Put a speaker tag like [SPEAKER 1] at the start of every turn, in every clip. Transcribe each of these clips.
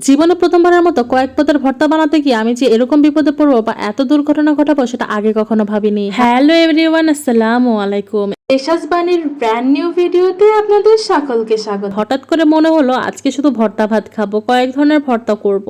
[SPEAKER 1] জীবনে প্রথমবারের মতো কয়েক পদের ভর্তা বানাতে গিয়ে আমি যে এরকম বিপদে পড়ব বা এত দুর্ঘটনা ঘটাবো সেটা আগে কখনো ভাবিনি। হ্যালো এভরিওয়ান আসসালামু আলাইকুম।
[SPEAKER 2] এশাস বাণীর ব্র্যান্ড নিউ ভিডিওতে আপনাদের সকলকে স্বাগত।
[SPEAKER 1] হঠাৎ করে মনে হলো আজকে শুধু ভর্তা ভাত খাব কয়েক ধরনের ভর্তা করব।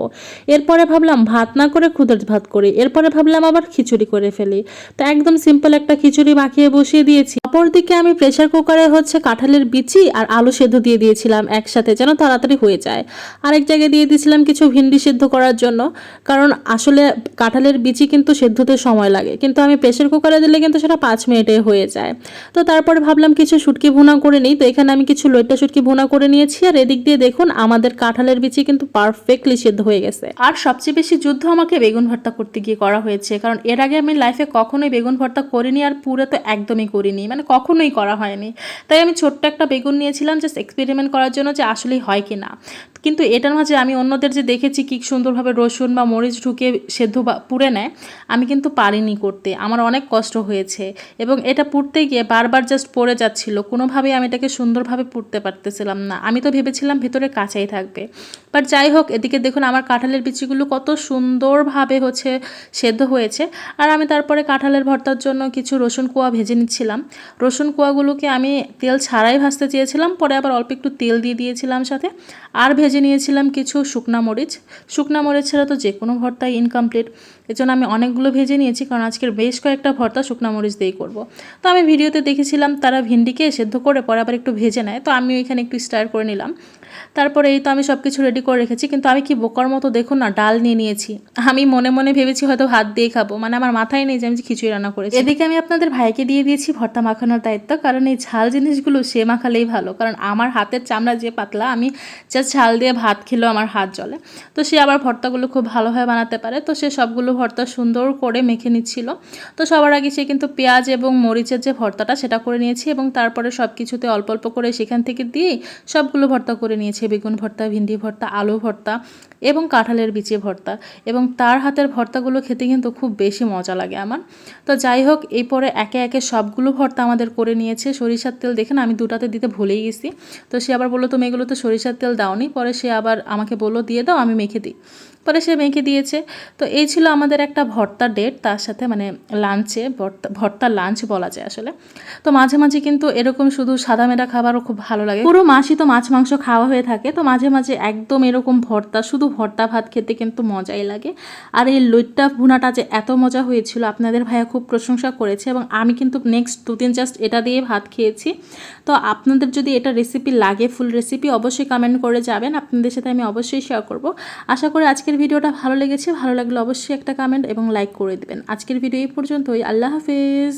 [SPEAKER 1] এরপরে ভাবলাম ভাত না করে খুদের ভাত করি। এরপরে ভাবলাম আবার খিচুড়ি করে ফেলি। তো একদম সিম্পল একটা খিচুড়ি মাখিয়ে বসিয়ে দিয়েছি। অপরদিকে আমি প্রেশার কুকারে হচ্ছে কাঁঠালের বিচি আর আলু সেদ্ধ দিয়ে দিয়েছিলাম একসাথে যেন তাড়াতাড়ি হয়ে যায়। আরেক জায়গায় দিয়ে দিয়েছিলাম কিছু ভিন্ডি সেদ্ধ করার জন্য, কারণ আসলে কাঁঠালের বিচি কিন্তু সেদ্ধতে সময় লাগে, কিন্তু আমি প্রেশার কুকারে দিলে কিন্তু সেটা পাঁচ মিনিটে হয়ে যায়। তো তারপরে ভাবলাম কিছু শুটকি ভুনা করে নিই, তো এখানে আমি কিছু লইট্টা শুটকি ভুনা করে নিয়েছি, আর এদিক দিয়ে দেখুন আমাদের কাঁঠালের বিচি কিন্তু পারফেক্টলি সেদ্ধ হয়ে গেছে। আর সবচেয়ে বেশি যুদ্ধ আমাকে বেগুন ভর্তা করতে গিয়ে করা হয়েছে, কারণ এর আগে আমি লাইফে কখনোই বেগুন ভর্তা করিনি আর পুরো তো একদমই করিনি মানে কখনোই করা হয়নি। তাই আমি ছোট্ট একটা বেগুন নিয়েছিলাম জাস্ট এক্সপেরিমেন্ট করার জন্য যে আসলেই হয় কি না কিন্তু এটার মাঝে আমি অন্যদের যে দেখেছি কি সুন্দরভাবে রসুন বা মরিচ ঢুকে সেদ্ধ বা পুড়ে নেয়, আমি কিন্তু পারিনি করতে। আমার অনেক কষ্ট হয়েছে এবং এটা পুড়তে গিয়ে বারবার জাস্ট পড়ে যাচ্ছিল। কোনোভাবেই আমি এটাকে সুন্দরভাবে পুড়তে পারতেছিলাম না। আমি তো ভেবেছিলাম ভেতরে কাঁচাই থাকবে। বাট যাই হোক, এদিকে দেখুন আমার কাঁঠালের বিচিগুলো কত সুন্দরভাবে হচ্ছে সেদ্ধ হয়েছে। আর আমি তারপরে কাঁঠালের ভর্তার জন্য কিছু রসুন কোয়া ভেজে নিচ্ছিলাম। রসুন কোয়াগুলোকে আমি তেল ছাড়াই ভাজতে চেয়েছিলাম, পরে আবার অল্প একটু তেল দিয়ে দিয়েছিলাম সাথে। আর ভেজে নিয়েছিলাম কিছু শুকনা মরিচ। শুকনা মরিচ ছাড়া তো যে কোনো ভর্তাই ইনকমপ্লিট জন্য আমি অনেকগুলো ভেজে নিয়েছি, কারণ আজকের বেশ কয়েকটা ভর্তা শুকনা মরিচ দিয়েই করব। তো আমি ভিডিওতে দেখেছিলাম তারা ভিন্ডিকে সেদ্ধ করে পরে আবার একটু ভেজে নেয়, তো আমি এখানে একটু স্টার করে নিলাম। তারপরে এই তো আমি সব কিছু রেডি করে রেখেছি, কিন্তু আমি কি বোকার মতো দেখুন না, ডাল নিয়ে নিয়েছি। আমি মনে মনে ভেবেছি হয়তো ভাত দিয়ে খাব মানে আমার মাথায় নেই যে আমি খিচুড়ি রান্না করেছি। এদিকে আমি আপনাদের ভাইকে দিয়ে দিয়েছি ভর্তা মাখানোর দায়িত্ব, কারণ এই ঝাল জিনিসগুলো সে মাখালেই ভালো, কারণ আমার হাতের চামড়া যে পাতলা, আমি জাস্ট ঝাল ভাত খেলেও আমার হাত জ্বলে। তো সে আবার ভর্তাগুলো খুব ভালোভাবে বানাতে পারে। তো সে সবগুলো ভর্তা সুন্দর করে মেখে নিচ্ছিল। তো সবার আগে সে কিন্তু পেঁয়াজ এবং মরিচের যে ভর্তাটা সেটা করে নিয়েছি এবং তারপরে সব কিছুতে অল্প অল্প করে সেখান থেকে দিয়েই সবগুলো ভর্তা করে নিয়েছে। বেগুন ভর্তা, ভিন্ডি ভর্তা, আলু ভর্তা এবং কাঁঠালের বিচে ভর্তা এবং তার হাতের ভর্তাগুলো খেতে কিন্তু খুব বেশি মজা লাগে আমার। তো যাই হোক এই পরে একে একে সবগুলো ভর্তা আমাদের করে নিয়েছে। সরিষার তেল দেখেন আমি দুটাতে দিতে ভুলেই গেছি। তো সে আবার বলল, তুমি এগুলো তো সরিষার তেল দাওনি। পরে সে আবার আমাকে বলল দিয়ে দাও আমি মেখে দিই। পরে সে মেখে দিয়েছে। তো এই ছিল আমাদের একটা ভর্তা ডেট তার সাথে মানে লাঞ্চে ভর্তা ভর্তা লাঞ্চ বলা যায় আসলে। তো মাঝে মাঝে কিন্তু এরকম শুধু সাদা মেডা খাবারও খুব ভালো লাগে। পুরো মাসই তো মাছ, মাংস খাওয়া হয়ে থাকে, তো মাঝে মাঝে একদম এরকম ভর্তা, শুধু ভর্তা ভাত খেতে কিন্তু মজাই লাগে। আর এই লইট্টা ভুনাটা যে এত মজা হয়েছিল, আপনাদের ভাইয়া খুব প্রশংসা করেছে এবং আমি কিন্তু নেক্সট দু দিন জাস্ট এটা দিয়ে ভাত খেয়েছি। তো আপনাদের যদি এটা রেসিপি লাগে ফুল রেসিপি অবশ্যই কমেন্ট করে যাবেন, আপনাদের সাথে আমি অবশ্যই শেয়ার করব। আশা করি আজকের ভিডিওটা ভালো লেগেছে, ভালো লাগলে অবশ্যই একটা কমেন্ট এবং লাইক করে দেবেন। আজকের ভিডিও এই পর্যন্তই। আল্লাহ হাফিজ।